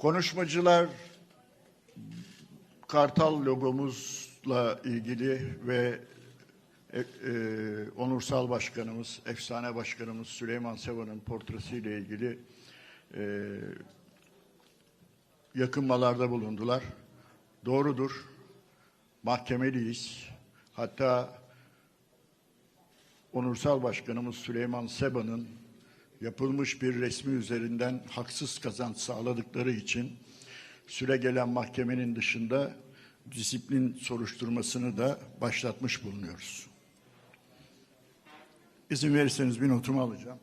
Konuşmacılar Kartal logomuzla ilgili ve e, e, onursal başkanımız, efsane başkanımız Süleyman Seva'nın portresiyle ilgili e, yakınmalarda bulundular. Doğrudur. Mahkemeliyiz. Hatta onursal başkanımız Süleyman Seba'nın yapılmış bir resmi üzerinden haksız kazanç sağladıkları için süre gelen mahkemenin dışında disiplin soruşturmasını da başlatmış bulunuyoruz. İzin verirseniz bir notumu alacağım.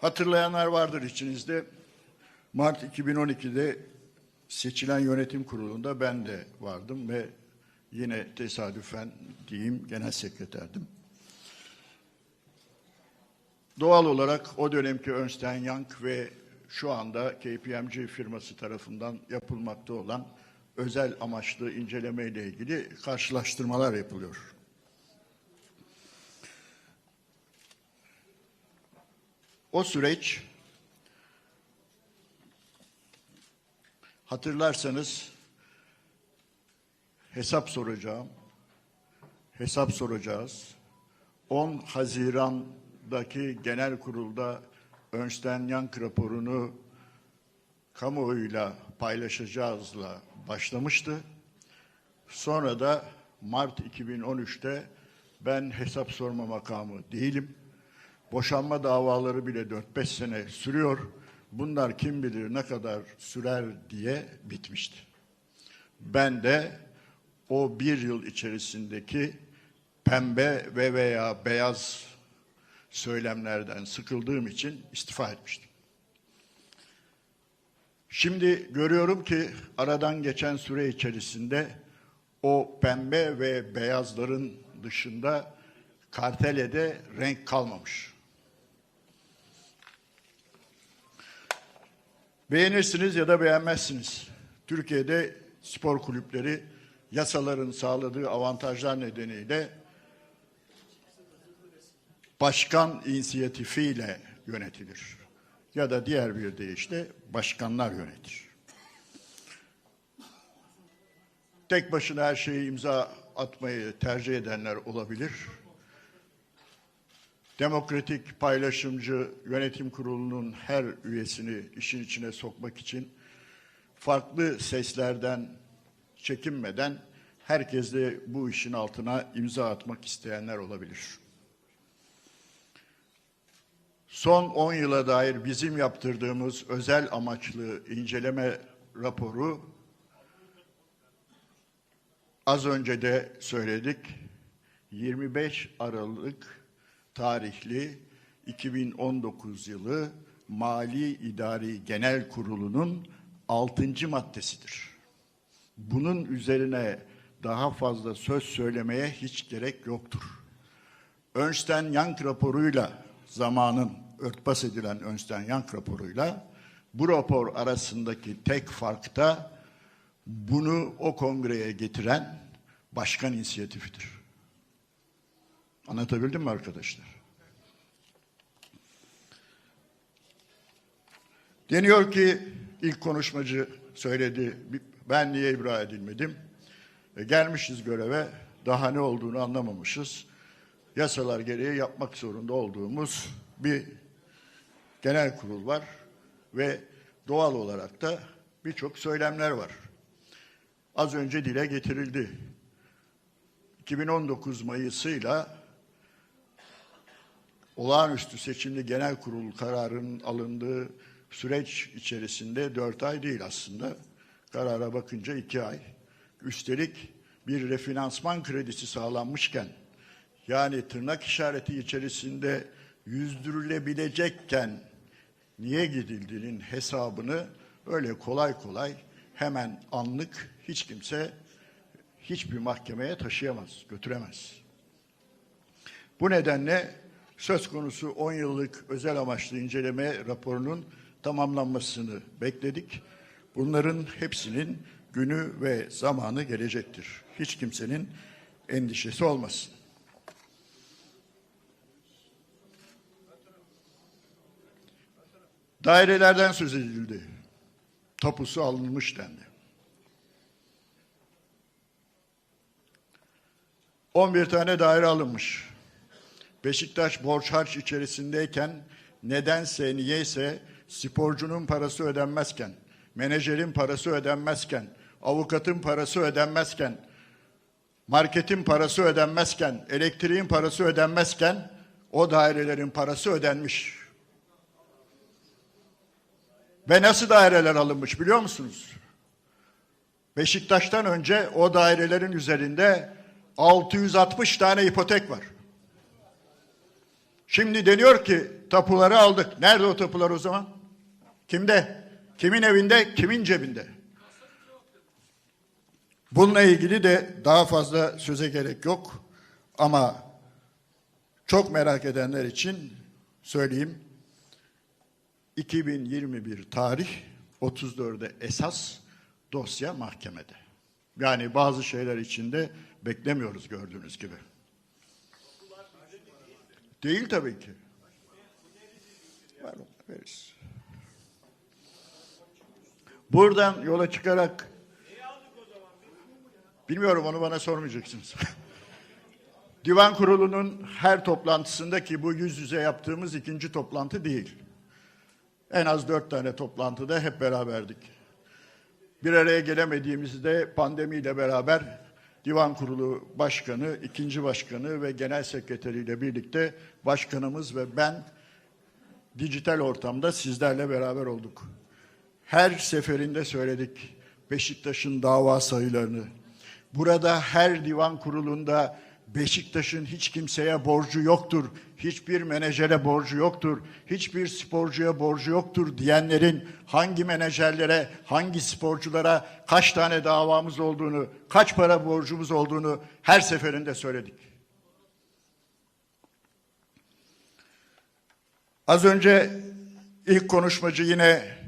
Hatırlayanlar vardır içinizde. Mart 2012'de seçilen yönetim kurulunda ben de vardım ve yine tesadüfen diyeyim genel sekreterdim. Doğal olarak o dönemki Ernst Young ve şu anda KPMG firması tarafından yapılmakta olan özel amaçlı inceleme ile ilgili karşılaştırmalar yapılıyor. O süreç hatırlarsanız hesap soracağım. Hesap soracağız. 10 Haziran'daki genel kurulda Ernst Young raporunu kamuoyuyla paylaşacağızla başlamıştı. Sonra da Mart 2013'te ben hesap sorma makamı değilim. Boşanma davaları bile 4-5 sene sürüyor. Bunlar kim bilir ne kadar sürer diye bitmişti. Ben de o bir yıl içerisindeki pembe ve veya beyaz söylemlerden sıkıldığım için istifa etmiştim. Şimdi görüyorum ki aradan geçen süre içerisinde o pembe ve beyazların dışında kartelede renk kalmamış. Beğenirsiniz ya da beğenmezsiniz. Türkiye'de spor kulüpleri yasaların sağladığı avantajlar nedeniyle başkan inisiyatifiyle yönetilir. Ya da diğer bir deyişle başkanlar yönetir. Tek başına her şeyi imza atmayı tercih edenler olabilir. Demokratik paylaşımcı yönetim kurulunun her üyesini işin içine sokmak için farklı seslerden çekinmeden herkes de bu işin altına imza atmak isteyenler olabilir. Son 10 yıla dair bizim yaptırdığımız özel amaçlı inceleme raporu az önce de söyledik. 25 Aralık tarihli 2019 yılı Mali İdari Genel Kurulu'nun 6. maddesidir. Bunun üzerine daha fazla söz söylemeye hiç gerek yoktur. Ernst Young raporuyla zamanın örtbas edilen Ernst Young raporuyla bu rapor arasındaki tek fark da bunu o kongreye getiren başkan inisiyatifidir. Anlatabildim mi arkadaşlar? Deniyor ki ilk konuşmacı söyledi ben niye ibra edilmedim? E, gelmişiz göreve daha ne olduğunu anlamamışız. Yasalar gereği yapmak zorunda olduğumuz bir genel kurul var ve doğal olarak da birçok söylemler var. Az önce dile getirildi. 2019 Mayıs'ıyla olağanüstü seçimli genel kurul kararının alındığı süreç içerisinde dört ay değil aslında. Karara bakınca iki ay. Üstelik bir refinansman kredisi sağlanmışken yani tırnak işareti içerisinde yüzdürülebilecekken niye gidildiğinin hesabını öyle kolay kolay hemen anlık hiç kimse hiçbir mahkemeye taşıyamaz, götüremez. Bu nedenle söz konusu 10 yıllık özel amaçlı inceleme raporunun tamamlanmasını bekledik. Bunların hepsinin günü ve zamanı gelecektir. Hiç kimsenin endişesi olmasın. Dairelerden söz edildi. Tapusu alınmış dendi. 11 tane daire alınmış. Beşiktaş borç harç içerisindeyken nedense niyeyse sporcunun parası ödenmezken, menajerin parası ödenmezken, avukatın parası ödenmezken, marketin parası ödenmezken, elektriğin parası ödenmezken o dairelerin parası ödenmiş. Ve nasıl daireler alınmış biliyor musunuz? Beşiktaş'tan önce o dairelerin üzerinde 660 tane ipotek var. Şimdi deniyor ki tapuları aldık. Nerede o tapular o zaman? Kimde? Kimin evinde? Kimin cebinde? Bununla ilgili de daha fazla söze gerek yok. Ama çok merak edenler için söyleyeyim. 2021 tarih 34'e esas dosya mahkemede. Yani bazı şeyler içinde beklemiyoruz gördüğünüz gibi. Değil tabii ki. Var, veririz. Buradan yola çıkarak bilmiyorum onu bana sormayacaksınız. Divan kurulunun her toplantısında ki bu yüz yüze yaptığımız ikinci toplantı değil. En az dört tane toplantıda hep beraberdik. Bir araya gelemediğimizde pandemiyle beraber Divan Kurulu Başkanı, ikinci başkanı ve genel sekreteriyle birlikte başkanımız ve ben dijital ortamda sizlerle beraber olduk. Her seferinde söyledik Beşiktaş'ın dava sayılarını. Burada her divan kurulunda Beşiktaş'ın hiç kimseye borcu yoktur, hiçbir menajere borcu yoktur, hiçbir sporcuya borcu yoktur diyenlerin hangi menajerlere, hangi sporculara kaç tane davamız olduğunu, kaç para borcumuz olduğunu her seferinde söyledik. Az önce ilk konuşmacı yine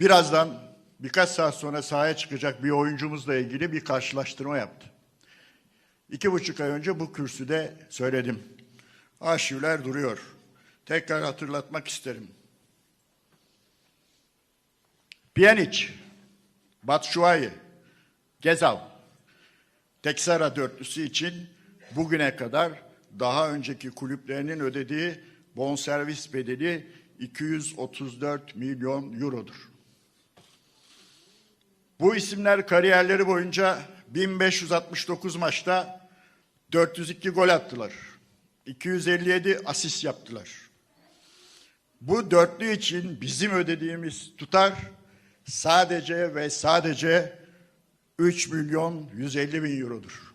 birazdan birkaç saat sonra sahaya çıkacak bir oyuncumuzla ilgili bir karşılaştırma yaptı. İki buçuk ay önce bu kürsüde söyledim. Arşivler duruyor. Tekrar hatırlatmak isterim. Pjanic, Batshuayi, Gezal, Texara dörtlüsü için bugüne kadar daha önceki kulüplerinin ödediği bonservis bedeli 234 milyon eurodur. Bu isimler kariyerleri boyunca 1569 maçta 402 gol attılar. 257 asist yaptılar. Bu dörtlü için bizim ödediğimiz tutar sadece ve sadece 3 milyon 150 bin eurodur.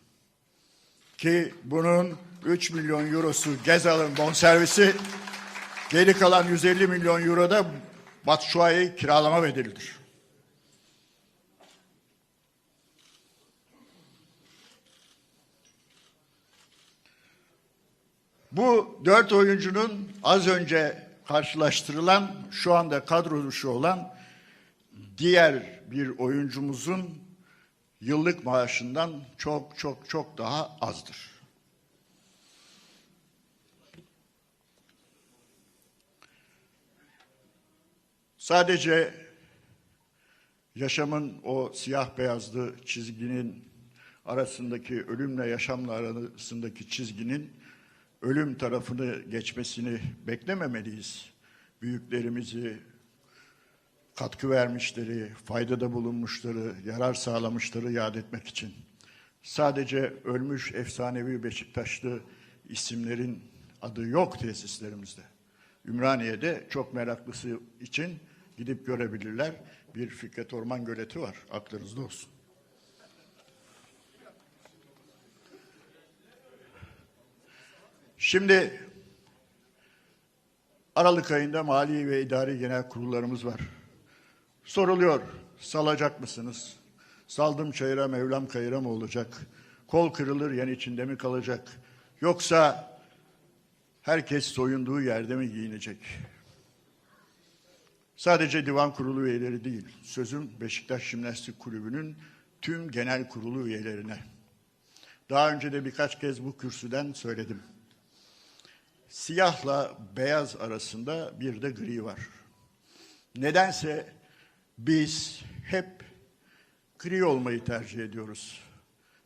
Ki bunun 3 milyon eurosu Gezal'ın bonservisi, geri kalan 150 milyon euro da Batshuayi kiralama bedelidir. Bu dört oyuncunun az önce karşılaştırılan, şu anda kadro dışı olan diğer bir oyuncumuzun yıllık maaşından çok çok çok daha azdır. Sadece yaşamın o siyah beyazlı çizginin arasındaki ölümle yaşamla arasındaki çizginin ölüm tarafını geçmesini beklememeliyiz. Büyüklerimizi, katkı vermişleri, faydada bulunmuşları, yarar sağlamışları yad etmek için. Sadece ölmüş efsanevi Beşiktaşlı isimlerin adı yok tesislerimizde. Ümraniye'de çok meraklısı için gidip görebilirler. Bir Fikret Orman Göleti var, aklınızda olsun. Şimdi Aralık ayında mali ve idari genel kurullarımız var. Soruluyor, salacak mısınız? Saldım çayıra Mevlam kayıra mı olacak? Kol kırılır yan içinde mi kalacak? Yoksa herkes soyunduğu yerde mi giyinecek? Sadece divan kurulu üyeleri değil, sözüm Beşiktaş Jimnastik Kulübü'nün tüm genel kurulu üyelerine. Daha önce de birkaç kez bu kürsüden söyledim. Siyahla beyaz arasında bir de gri var. Nedense biz hep gri olmayı tercih ediyoruz.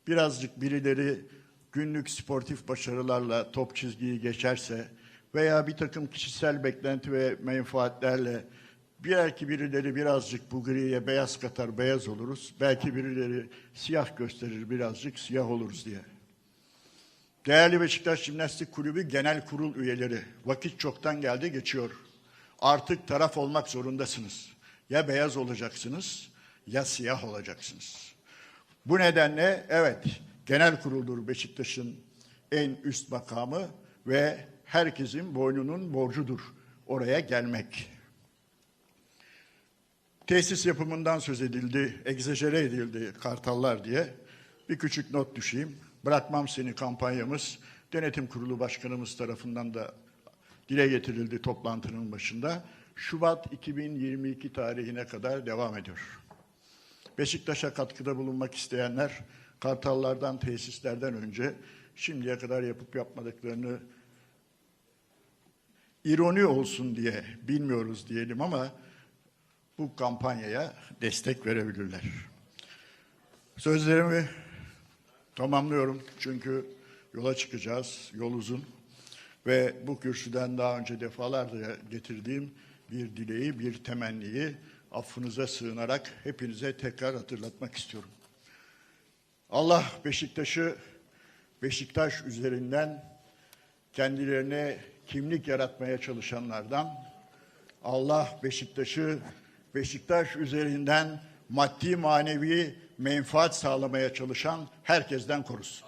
Birazcık birileri günlük sportif başarılarla top çizgiyi geçerse veya bir takım kişisel beklenti ve menfaatlerle belki birileri birazcık bu griye beyaz katar beyaz oluruz. Belki birileri siyah gösterir birazcık siyah oluruz diye. Değerli Beşiktaş Jimnastik Kulübü Genel Kurul üyeleri, vakit çoktan geldi geçiyor. Artık taraf olmak zorundasınız. Ya beyaz olacaksınız ya siyah olacaksınız. Bu nedenle evet genel kuruldur Beşiktaş'ın en üst makamı ve herkesin boynunun borcudur oraya gelmek. Tesis yapımından söz edildi, egzajere edildi kartallar diye. Bir küçük not düşeyim. Bırakmam seni kampanyamız denetim kurulu başkanımız tarafından da dile getirildi toplantının başında. Şubat 2022 tarihine kadar devam ediyor. Beşiktaş'a katkıda bulunmak isteyenler kartallardan, tesislerden önce şimdiye kadar yapıp yapmadıklarını ironi olsun diye bilmiyoruz diyelim ama bu kampanyaya destek verebilirler. Sözlerimi tamamlıyorum çünkü yola çıkacağız, yol uzun ve bu kürsüden daha önce defalarca getirdiğim bir dileği, bir temenniyi affınıza sığınarak hepinize tekrar hatırlatmak istiyorum. Allah Beşiktaş'ı Beşiktaş üzerinden kendilerine kimlik yaratmaya çalışanlardan, Allah Beşiktaş'ı Beşiktaş üzerinden maddi manevi menfaat sağlamaya çalışan herkesten korusun.